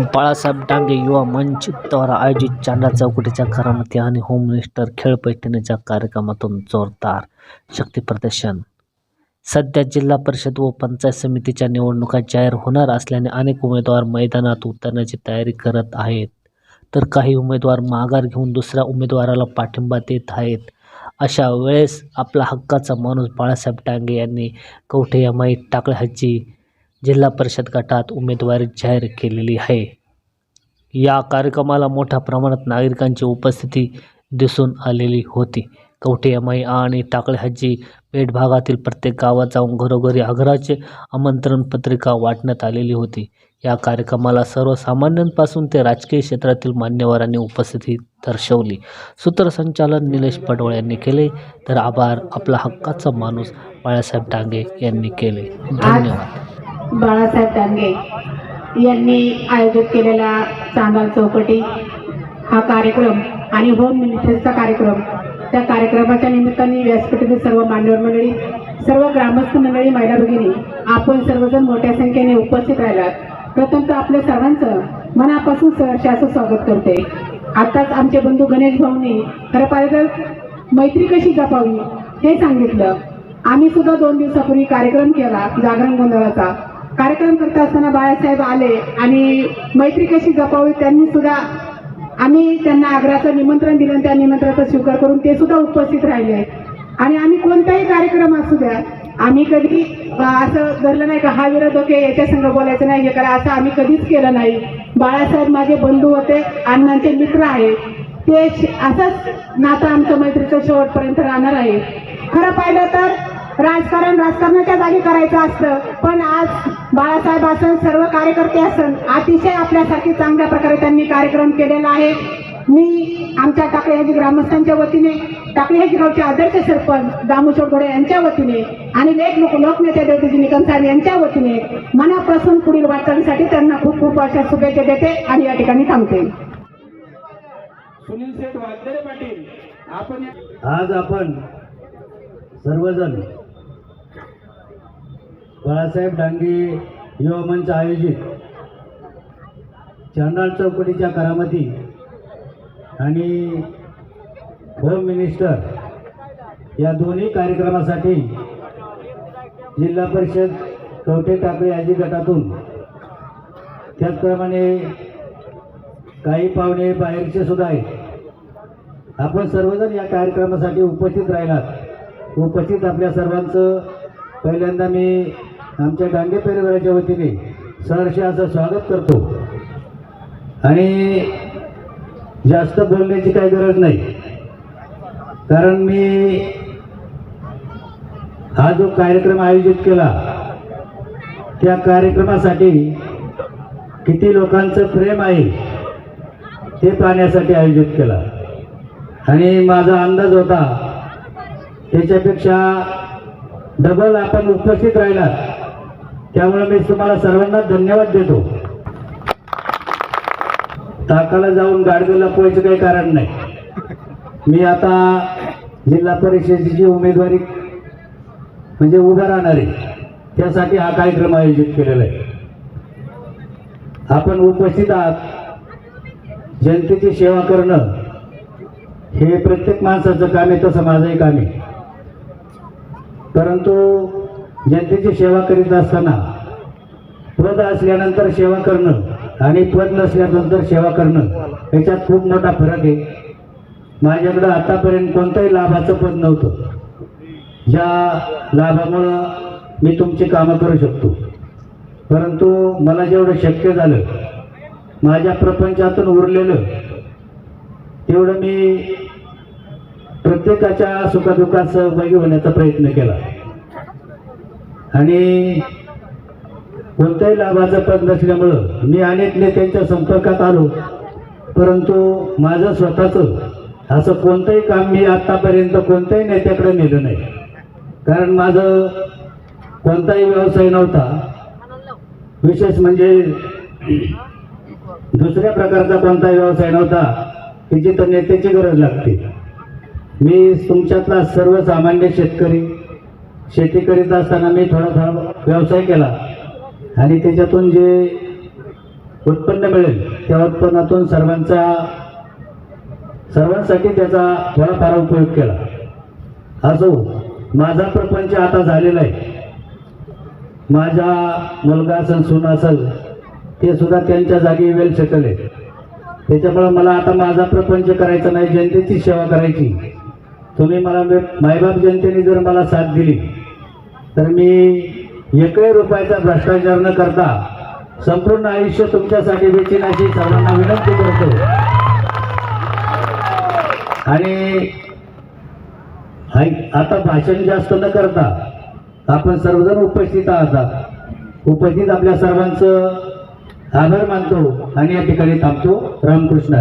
बाळासाहेब डांगे युवा मंच द्वारा आयोजित चांदा चौकटीच्या करामती आणि होम मिनिस्टर खेळ पैठणीच्या कार्यक्रमातून जोरदार शक्ती प्रदर्शन. सध्या जिल्हा परिषद व पंचायत समितीच्या निवडणुका जाहीर होणार असल्याने अनेक उमेदवार मैदानात उतरण्याची तयारी करत आहेत. तर काही उमेदवार माघार घेऊन दुसऱ्या उमेदवाराला पाठिंबा देत आहेत. अशा वेळेस आपला हक्काचा माणूस बाळासाहेब डांगे यांनी कवठे यमाई टाकळ्याची जिल्हा परिषद गटात उमेदवारी जाहीर केलेली आहे. या कार्यक्रमाला मोठ्या प्रमाणात नागरिकांची उपस्थिती दिसून आलेली होती. कवठे यमाई आणि टाकळे हज्जी पेठ भागातील प्रत्येक गावात जाऊन घरोघरी आग्रहाचे आमंत्रण पत्रिका वाटण्यात आलेली होती. या कार्यक्रमाला सर्वसामान्यांपासून ते राजकीय क्षेत्रातील मान्यवरांनी उपस्थिती दर्शवली. सूत्रसंचालन निलेश पडवळ यांनी केले. तर आभार आपला हक्काचा माणूस बाळासाहेब डांगे यांनी केले. धन्यवाद. बाळासाहेब डांगे यांनी आयोजित केलेला चांदाल चौकटी हा कार्यक्रम आणि होम मिनिस्टरचा कार्यक्रम. त्या कार्यक्रमाच्या निमित्ताने व्यासपीठातील सर्व मान्यवर मंडळी सर्व ग्रामस्थ मंडळी महिला भगिनी आपण सर्वजण मोठ्या संख्येने उपस्थित राहिलात. प्रथमतः आपल्या सर्वांचं मनापासून सहर्ष असं स्वागत करते. आताच आमचे बंधू गणेश भाऊनी खरं पाहिजे तर मैत्री कशी जपावी हे सांगितलं. आम्ही सुद्धा दोन दिवसापूर्वी कार्यक्रम केला जागरण गोंधळाचा. कार्यक्रम करत असताना बाळासाहेब आले आणि मैत्री कशी जपावी त्यांनी सुद्धा आम्ही त्यांना आग्राचं निमंत्रण दिलं आणि त्या निमंत्रणाचा स्वीकार करून ते सुद्धा उपस्थित राहिले आणि आम्ही कोणताही कार्यक्रम असू द्या आम्ही कधी असं धरलं नाही का हा विरोध ओके याच्या संघ बोलायचं नाही हे करा असं आम्ही कधीच केलं नाही. बाळासाहेब माझे बंधू होते अण्णांचे मित्र आहेत. ते श- असंच नातं आमचं मैत्रीचं शेवटपर्यंत राहणार आहे. खरं पाहिलं तर राजकारण राजकारणाच्या जागी करायचं असतं. पण आज बाळासाहेब असन सर्व कार्यकर्ते असन अतिशय आपल्यासाठी चांगल्या प्रकारे त्यांनी कार्यक्रम केलेला आहे. मी आमच्या टाकळे ह्याची ग्रामस्थांच्या वतीने टाकळे ह्याची गावचे आदर्श सरपंच दामू घोडे यांच्या वतीने आणि लेख लोक लोकनेते देवतेजी निकम साहेब यांच्या वतीने मनापासून पुढील वाटचालीसाठी त्यांना खूप खूप अशा शुभेच्छा देते आणि या ठिकाणी थांबते. सुनील शेठ पाटील आपण आज आपण सर्वजण बाळासाहेब डांगे युवा मंच आयोजित. चांडाळ चौकटीच्या करामती आणि होम मिनिस्टर या दोन्ही कार्यक्रमासाठी जिल्हा परिषद कवठे टाकळे यादी गटातून त्याचप्रमाणे काही पाहुणे बाहेरचे सुद्धा आहेत. आपण सर्वजण या कार्यक्रमासाठी उपस्थित राहिलात. उपस्थित आपल्या सर्वांचं पहिल्यांदा मी आमच्या डांगे परिवाराच्या वतीने सहर्ष असं स्वागत करतो. आणि जास्त बोलण्याची काही गरज नाही. कारण मी हा जो कार्यक्रम आयोजित केला त्या कार्यक्रमासाठी किती लोकांचं प्रेम आहे ते पाहण्यासाठी आयोजित केला. आणि माझा अंदाज होता त्याच्यापेक्षा डबल आपण उपस्थित राहिलात. त्यामुळे मी तुम्हाला सर्वांना धन्यवाद देतो. ताकाला जाऊन गाडगं लपवायचं काही कारण नाही. मी आता जिल्हा परिषदेची उमेदवारी म्हणजे उभा राहणार आहे त्यासाठी हा कार्यक्रम आयोजित केलेला आहे. आपण उपस्थित आहात. जनतेची सेवा करणं हे प्रत्येक माणसाचं काम आहे तसं माझंही काम आहे. परंतु जनतेची सेवा करीत असताना पद असल्यानंतर सेवा करणं आणि पद नसल्यानंतर सेवा करणं याच्यात खूप मोठा फरक आहे. माझ्याकडं आतापर्यंत कोणत्याही लाभाचं पद नव्हतं. ज्या लाभामुळं मी तुमची कामं करू शकतो. परंतु मला जेवढं शक्य झालं माझ्या प्रपंचातून उरलेलं तेवढं मी प्रत्येकाच्या सुखदुःखात सहभागी होण्याचा प्रयत्न केला. आणि कोणत्याही लाभाचं पद नसल्यामुळं मी अनेक नेत्यांच्या संपर्कात आलो. परंतु माझं स्वतःचं असं कोणतंही काम मी आत्तापर्यंत कोणत्याही नेत्याकडे नेलं नाही. कारण माझं कोणताही व्यवसाय नव्हता. विशेष म्हणजे दुसऱ्या प्रकारचा कोणताही व्यवसाय नव्हता की जिथं नेत्याची गरज लागते. मी तुमच्यातला सर्वसामान्य शेतकरी शेती करीत असताना मी थोडा थोडा व्यवसाय केला. आणि त्याच्यातून जे उत्पन्न मिळेल त्या उत्पन्नातून सर्वांचा सर्वांसाठी त्याचा थोडाफार उपयोग केला. असो माझा प्रपंच आता झालेला आहे. माझा मुलगा असेल सून असेल ते सुद्धा त्यांच्या जागी वेल सेटल आहे. त्याच्यामुळं मला आता माझा प्रपंच करायचा नाही जनतेची सेवा करायची. तुम्ही मला मे- मायबाप जनतेने जर मला साथ दिली तर मी एकही रुपयाचा भ्रष्टाचार न करता संपूर्ण आयुष्य तुमच्यासाठी वेचीन अशी सर्वांना विनंती करतो. आणि हाय- आता भाषण जास्त न करता आपण सर्वजण उपस्थित आहात. उपस्थित आपल्या सर्वांचं आभार मानतो आणि या ठिकाणी थांबतो. रामकृष्ण